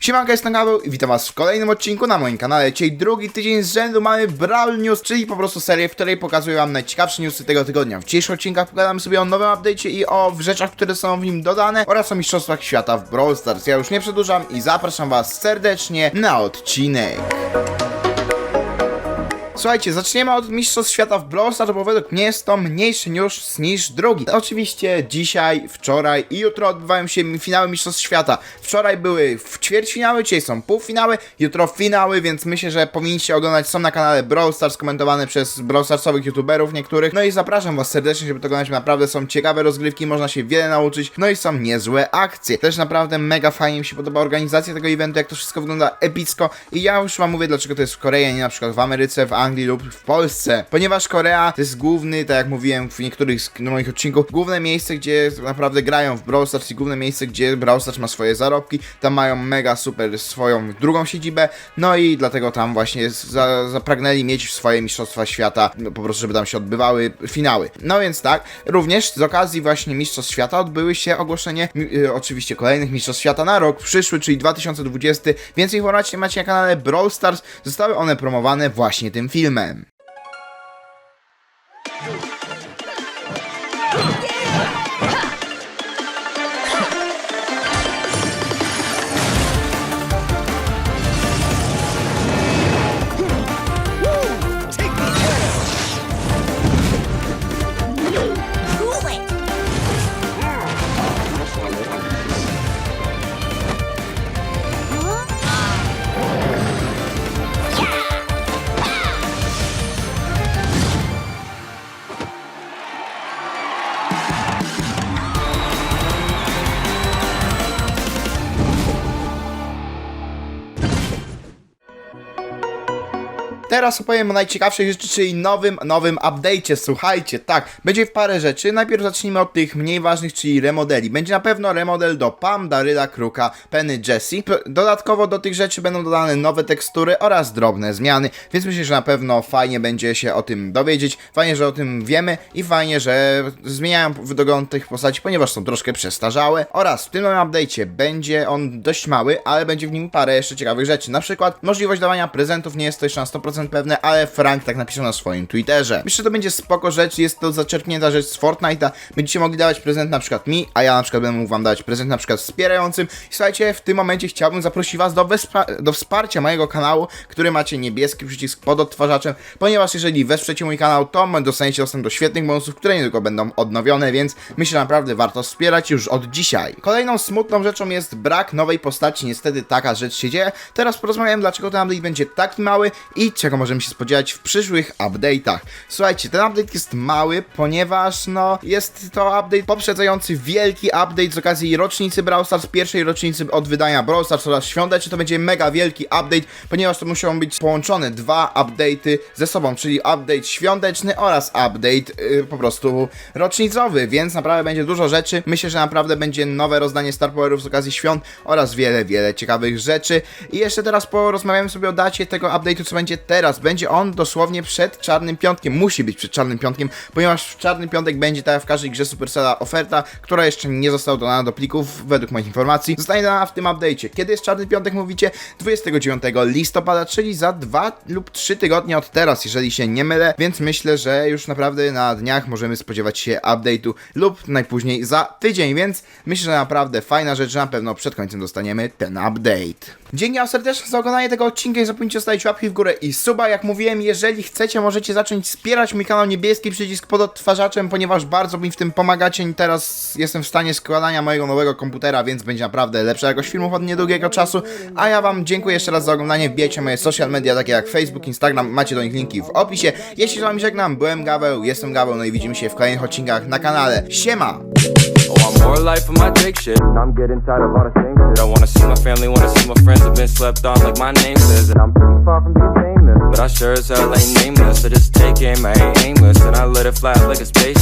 Siemanka, jestem Gaweł i witam was w kolejnym odcinku na moim kanale. Dzisiaj drugi tydzień z rzędu mamy Brawl News, czyli po prostu serię, w której pokazuję wam najciekawsze newsy tego tygodnia. W dzisiejszych odcinkach pogadamy sobie o nowym update'cie i o rzeczach, które są w nim dodane oraz o mistrzostwach świata w Brawl Stars. Ja już nie przedłużam i zapraszam was serdecznie na odcinek. Słuchajcie, zaczniemy od Mistrzostw Świata w Brawl Stars, bo według mnie jest to mniejszy news niż drugi. Oczywiście dzisiaj, wczoraj i jutro odbywają się finały Mistrzostw Świata. Wczoraj były w ćwierćfinały, dzisiaj są półfinały, jutro finały, więc myślę, że powinniście oglądać, są na kanale Brawl Stars komentowane przez Brawl Starsowych youtuberów niektórych. No i zapraszam was serdecznie, żeby to oglądać, naprawdę są ciekawe rozgrywki, można się wiele nauczyć, no i są niezłe akcje. Też naprawdę mega fajnie mi się podoba organizacja tego eventu, jak to wszystko wygląda epicko i ja już wam mówię, dlaczego to jest w Korei, a nie na przykład w Ameryce, w Anglii lub w Polsce. Ponieważ Korea to jest główny, tak jak mówiłem w niektórych z moich odcinków, główne miejsce, gdzie naprawdę grają w Brawl Stars i główne miejsce, gdzie Brawl Stars ma swoje zarobki. Tam mają mega super swoją drugą siedzibę, no i dlatego tam właśnie za, zapragnęli mieć swoje mistrzostwa świata, no, po prostu żeby tam się odbywały finały. No więc tak, również z okazji właśnie mistrzostw świata odbyły się ogłoszenie y, oczywiście kolejnych mistrzostw świata na rok przyszły, czyli 2020. Więcej informacji macie na kanale Brawl Stars. Zostały one promowane właśnie tym filmem. Teraz opowiem o najciekawszej rzeczy, czyli nowym, nowym update'cie. Słuchajcie, tak, będzie w parę rzeczy. Najpierw zacznijmy od tych mniej ważnych, czyli remodeli. Będzie na pewno remodel do Pam, Daryla, Kruka, Penny, Jessie. Dodatkowo do tych rzeczy będą dodane nowe tekstury oraz drobne zmiany, więc myślę, że na pewno fajnie będzie się o tym dowiedzieć. Fajnie, że o tym wiemy i fajnie, że zmieniają wygląd tych postaci, ponieważ są troszkę przestarzałe. Oraz w tym nowym update'cie będzie on dość mały, ale będzie w nim parę jeszcze ciekawych rzeczy. Na przykład możliwość dawania prezentów, nie jest to jeszcze na 100% pewne, ale Frank tak napisał na swoim Twitterze. Myślę, że to będzie spoko rzecz, jest to zaczerpnięta rzecz z Fortnite'a. Będziecie mogli dawać prezent na przykład mi, a ja na przykład będę mógł wam dać prezent na przykład wspierającym. I słuchajcie, w tym momencie chciałbym zaprosić was do, do wsparcia mojego kanału, który macie niebieski przycisk pod odtwarzaczem, ponieważ jeżeli wesprzecie mój kanał, to dostaniecie dostęp do świetnych bonusów, które niedługo będą odnowione, więc myślę, że naprawdę warto wspierać już od dzisiaj. Kolejną smutną rzeczą jest brak nowej postaci. Niestety taka rzecz się dzieje. Teraz porozmawiam, dlaczego ten update będzie taki mały i czego możemy się spodziewać w przyszłych update'ach. Słuchajcie, ten update jest mały, ponieważ no jest to update poprzedzający wielki update z okazji rocznicy Brawl Stars, pierwszej rocznicy od wydania Brawl Stars oraz świąteczny. To będzie mega wielki update, ponieważ to muszą być połączone dwa update'y ze sobą, czyli update świąteczny oraz update yy, po prostu rocznicowy, więc naprawdę będzie dużo rzeczy. Myślę, że naprawdę będzie nowe rozdanie Star Powerów z okazji świąt oraz wiele, wiele ciekawych rzeczy. I jeszcze teraz porozmawiamy sobie o dacie tego update'u, co będzie teraz. Będzie on dosłownie przed Czarnym Piątkiem. Musi być przed Czarnym Piątkiem, ponieważ w Czarny Piątek będzie tak jak w każdej grze Supercella oferta, która jeszcze nie została dodana do plików, według moich informacji. Zostanie dodana w tym update'cie. Kiedy jest Czarny Piątek, mówicie? 29 listopada, czyli za dwa lub trzy tygodnie od teraz, jeżeli się nie mylę, więc myślę, że już naprawdę na dniach możemy spodziewać się update'u lub najpóźniej za tydzień, więc myślę, że naprawdę fajna rzecz, że na pewno przed końcem dostaniemy ten update. Dzięki wam serdecznie za oglądanie tego odcinka i zapomnijcie zostawić łapki w górę i suba. Jak mówiłem, jeżeli chcecie, możecie zacząć wspierać mój kanał niebieski przycisk pod odtwarzaczem, ponieważ bardzo mi w tym pomagacie i teraz jestem w stanie składania mojego nowego komputera, więc będzie naprawdę lepsza jakość filmów od niedługiego czasu. A ja wam dziękuję jeszcze raz za oglądanie. Wbijajcie moje social media, takie jak Facebook, Instagram, macie do nich linki w opisie. Jeśli z wami żegnam, byłem Gaweł, jestem Gaweł, no i widzimy się w kolejnych odcinkach na kanale. Siema! Oh, I'm more life of my Drake shit. I'm getting tired of all the same shit. I wanna see my family, wanna see my friends. I've been slept on like my name says. And I'm pretty far from being famous. But I sure as hell ain't nameless. I just take aim, I ain't aimless. And I let it fly like a space.